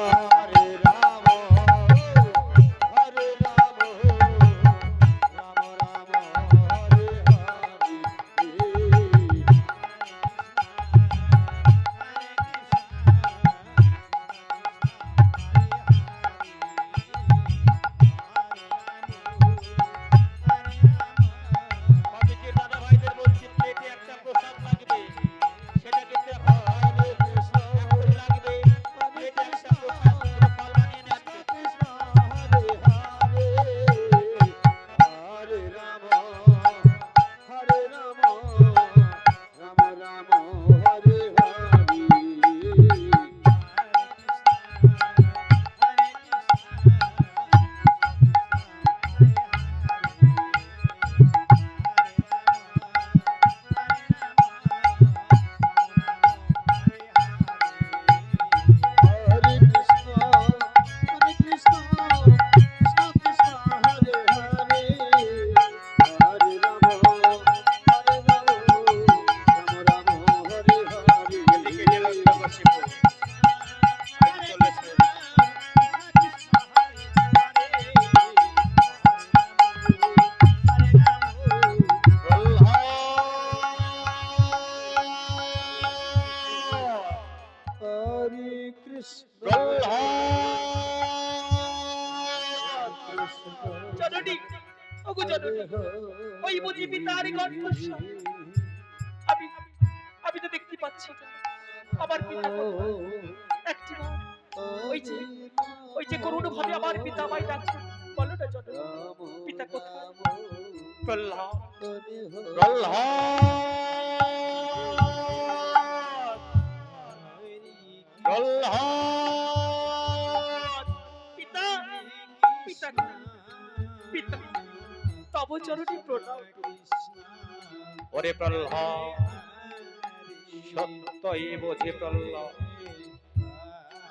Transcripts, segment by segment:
Oh. জননী ওগো জননী ওই বুঝি পিতার কণ্ঠস্বর আমি আমি তো দেখতে পাচ্ছি। আমার পিতা? একটি ওই যে ওই যে করুণ ভাবে আমার পিতা আমায় ডাকছে। বলো না জননী পিতা কোথায়? প্রহ্লাদ।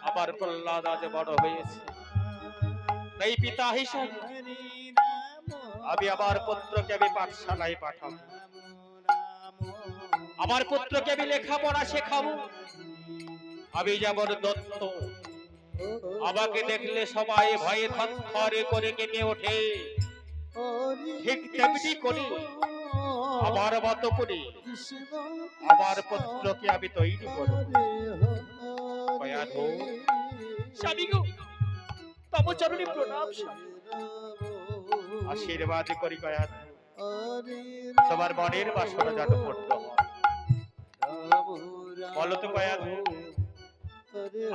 আবার প্রহ্লাদ আজ বড় হয়েছে। তাই পিতা হিসাবে আমি আমার পুত্রকে আমি পাঠশালায় পাঠাবো। আমার পুত্রকে আমি লেখাপড়া শেখাবো। আমি যেমন দত্ত আমাকে দেখলে সবাই ভয়ে থরথরে করে কেঁপে ওঠে। ঠিক তেমনি করে আমার মতো করে আমার পুত্রকে আমি তৈরি করব। কয়াধু স্বামী গো তব চরণে প্রণাম আশীর্বাদ করি কয়াধু তোমার মনের বাসনা যেন হয়। বলো তো কয়াধু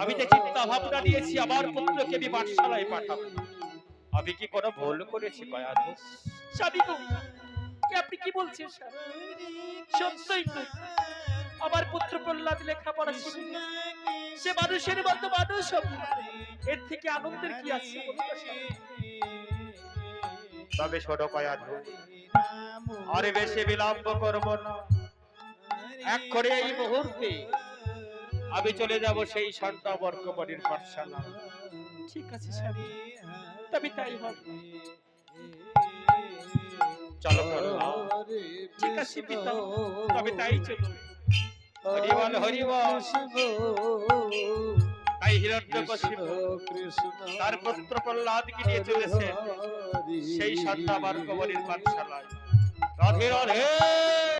আমি যে চিন্তা ভাবনা নিয়েছি আমার পুত্রকে আমি পাঠশালায় পাঠাবো। আমি কি কোনো ভুল করেছি কয়াধু স্বামী আপনি কি বলছেন? সত্যই তো আমার পুত্র প্রহ্লাদ লেখাপড়া শিখবে সে মানুষের মতো মানুষ হবে। এর থেকে আনন্দের কি আছে? তবে শোনো কয়াধু আরে বেশি বিলম্ব করব না। এক করে এই মুহূর্তে আমি চলে যাব সেই সন্ধ্যা বর্গমণির পাঠশালা ঠিক আছে স্বামী তবে তাই হবে চলো ঠিক আছে পিতা। তবে তাই চলো। হরিবল হরিবল। তাই হিরণ্যকশিপু। তার পুত্র প্রহ্লাদকে নিয়ে চলেছে সেই সন্ধ্যা বর্গমণির পাঠশালায়। রাধে রাধে।